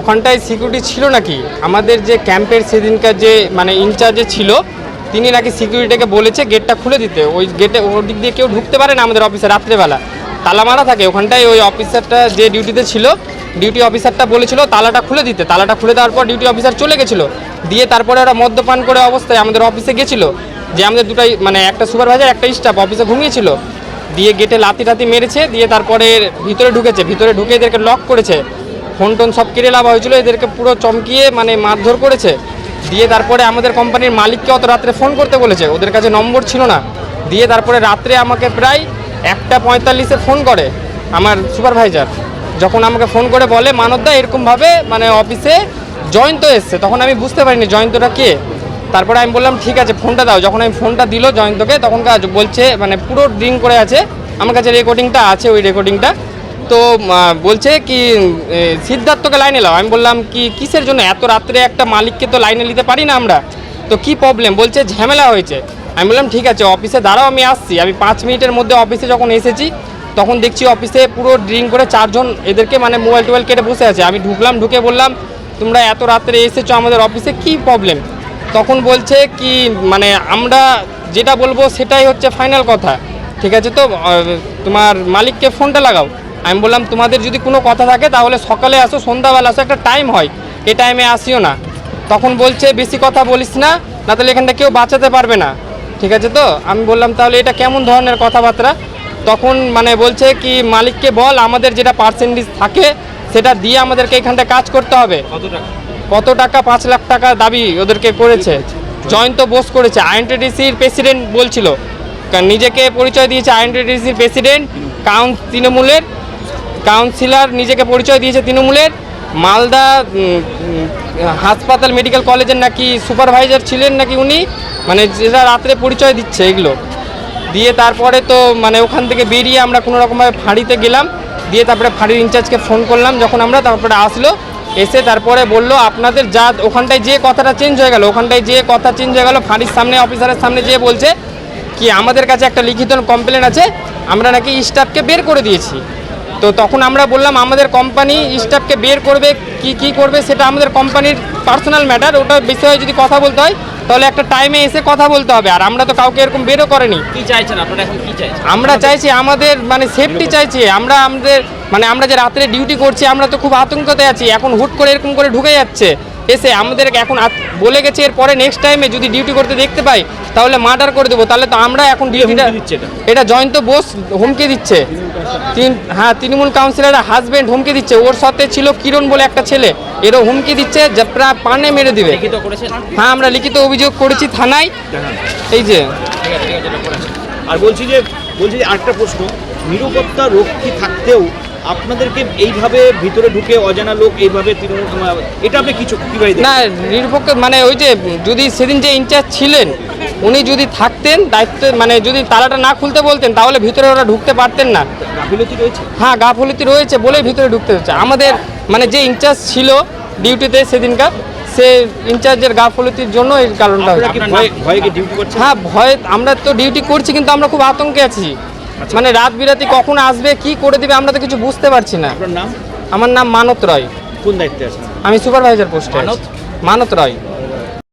ওখানটায় সিকিউরিটি ছিল নাকি? আমাদের যে ক্যাম্পের সেদিনকার যে মানে ইনচার্জে ছিল, তিনি নাকি সিকিউরিটিকে বলেছে গেটটা খুলে দিতে। ওই গেটে ওর দিক দিয়ে কেউ ঢুকতে পারে না আমাদের অফিসে রাত্রেবেলা। তালা মারা থাকে, ওখানটায় ওই অফিসারটা যে ডিউটিতে ছিল ডিউটি অফিসারটা বলেছিল তালাটা খুলে দিতে। তালাটা খুলে দেওয়ার পর ডিউটি অফিসার চলে গেছিল। দিয়ে তারপরে ওরা মদ্যপান করে অবস্থায় আমাদের অফিসে গেছিল। যে আমাদের দুটাই মানে একটা সুপারভাইজার একটা স্টাফ অফিসে ঘুমিয়েছিল। দিয়ে গেটে লাতি টাতি মেরেছে, দিয়ে তারপরে ভিতরে ঢুকেছে। ভিতরে ঢুকে এদেরকে লক করেছে। ফোন টোন সব কেড়ে লাভ হয়েছিল, এদেরকে পুরো চমকিয়ে মানে মারধর করেছে। দিয়ে তারপরে আমাদের কোম্পানির মালিককে অত রাত্রে ফোন করতে বলেছে, ওদের কাছে নম্বর ছিল না। দিয়ে তারপরে রাত্রে আমাকে প্রায় একটা পঁয়তাল্লিশে ফোন করে আমার সুপারভাইজার। যখন আমাকে ফোন করে বলে মানবদা এরকমভাবে মানে অফিসে জয়ন্ত এসছে। তখন আমি বুঝতে পারিনি জয়ন্তটা কে। তারপরে আমি বললাম, ঠিক আছে, ফোনটা দাও। যখন আমি ফোনটা দিল জয়ন্তকে তখন বলছে মানে পুরো ড্রিঙ্ক করে আছে। আমার কাছে রেকর্ডিংটা আছে, ওই রেকর্ডিংটা তো বলছে কি সিদ্ধার্থকে লাইনে লাও। আমি বললাম কি, কিসের জন্য? এত রাত্রে একটা মালিককে তো লাইনে নিতে পারি না আমরা। তো কি প্রবলেম বলছে, ঝামেলা হয়েছে। আমি বললাম, ঠিক আছে অফিসে দাঁড়াও, আমি আসছি। আমি পাঁচ মিনিটের মধ্যে অফিসে যখন এসেছি, তখন দেখছি অফিসে পুরো ড্রিঙ্ক করে চারজন এদেরকে মানে মোবাইল টোবাইল কেটে বসে আছে। আমি ঢুকলাম, ঢুকে বললাম, তোমরা এত রাত্রে এসেছ আমাদের অফিসে কি প্রবলেম তখন বলছে কি মানে আমরা যেটা বলব সেটাই হচ্ছে ফাইনাল কথা। ঠিক আছে তো তোমার মালিককে ফোনটা লাগাও। আমি বললাম তোমাদের যদি কোনো কথা থাকে তাহলে সকালে আসো সন্ধ্যাবেলা আসো একটা টাইম হয়। এই টাইমে আসিও না। তখন বলছে বেশি কথা বলিস না না তাহলে এখানটা কেউ বাঁচাতে পারবে না। ঠিক আছে তো? আমি বললাম তাহলে এটা কেমন ধরনের কথাবার্তা? তখন মানে বলছে কি মালিককে বল আমাদের যেটা পার্সেন্টেজ থাকে সেটা দিয়ে আমাদেরকে এখানটা কাজ করতে হবে। কত টাকা? পাঁচ লাখ টাকা দাবি ওদেরকে করেছে। জয়ন্ত বোস করেছে। আইএনটিডিসির প্রেসিডেন্ট বলছিল। কারণ নিজেকে পরিচয় দিয়েছে আইএনটিডিসির প্রেসিডেন্ট কাউন তৃণমূলের। কাউন্সিলর নিজেকে পরিচয় দিয়েছে তৃণমূলের। মালদা হাসপাতাল মেডিকেল কলেজের নাকি সুপারভাইজার ছিলেন নাকি উনি? মানে যেটা রাত্রে পরিচয় দিচ্ছে এগুলো। দিয়ে তারপরে তো মানে ওখান থেকে বেরিয়ে আমরা কোনো রকমভাবে ফাঁড়িতে গেলাম। দিয়ে তারপরে ফাঁড়ির ইনচার্জকে ফোন করলাম, যখন আমরা তারপরে আসলো, এসে তারপরে বলল, আপনাদের যা, ওখানটায় যে কথাটা চেঞ্জ হয়ে গেল, ওখানটায় যে কথা চেঞ্জ হয়ে গেল, ফাঁড়ির সামনে অফিসারের সামনে যেয়ে বলছে কি, আমাদের কাছে একটা লিখিত কমপ্লেন আছে, আমরা নাকি স্টাফকে বের করে দিয়েছি। তো তখন আমরা বললাম আমাদের কোম্পানি স্টাফকে বের করবে কি কি করবে সেটা আমাদের কোম্পানির পার্সোনাল ম্যাটার ওটা বিষয়ে যদি কথা বলতে হয় তাহলে একটা টাইমে এসে কথা বলতে হবে। আর আমরা তো কাউকে এরকম বেরও করেনি। কি চাইছেন আপনারা এখন? কি চাইছেন? আমরা চাইছি আমাদের মানে সেফটি চাইছি। আমরা আমাদের মানে আমরা যে রাত্রে ডিউটি করছি আমরা তো খুব আতঙ্কতে আছি। এখন হুট করে এরকম করে ঢুকে যাচ্ছে। এসে আমাদের এখন বলে গেছে এরপরে নেক্সট টাইমে যদি ডিউটি করতে দেখতে পাই তাহলে মার্ডার করে দেবো। তাহলে তো আমরা এখন ডিউটিটা দিচ্ছে এটা? জয়ন্ত বোস হুমকি দিচ্ছে। তিন হ্যাঁ তৃণমূল কাউন্সিলরের হাজব্যান্ড হুমকি দিচ্ছে। ওর সাথে ছিল কিরণ বলে একটা ছেলে। এরও হুমকি দিচ্ছে যে প্রায় পানে মেরে দিবে। হ্যাঁ আমরা লিখিত অভিযোগ করেছি থানায়। এই যে। আর বলছি যে বলছি যে আরেকটা প্রশ্ন নিরাপত্তা রক্ষী থাকতেও আপনাদেরকে এইভাবে ভিতরে ঢুকে অজানা লোক এইভাবে এটা আপনি কিছু কীভাবে? না নিরপেক্ষ মানে ওই যে যদি সেদিন যে ইনচার্জ ছিলেন উনি যদি থাকতেন দায়িত্ব মানে যদি তালাটা না খুলতে বলতেন তাহলে ভিতরে ওরা ঢুকতে পারতেন না। গাফিলতি রয়েছে? হ্যাঁ গাফলতি রয়েছে বলেই ভিতরে ঢুকতে হচ্ছে। আমাদের মানে যে ইনচার্জ ছিল ডিউটিতে সেদিনকার সে ইনচার্জের গাফলতির জন্য এই কারণটা হ্যাঁ ভয় আমরা তো ডিউটি করছি কিন্তু আমরা খুব আতঙ্কে আছি। মানে রাত বিরাতি কখন আসবে কি করে দিবে আমরা তো কিছু বুঝতে পারছি না। আপনার নাম? আমার নাম মানত রয়। কোন দায়িত্বে আছেন? আমি সুপারভাইজার পোস্টে মানত? মানত রয়।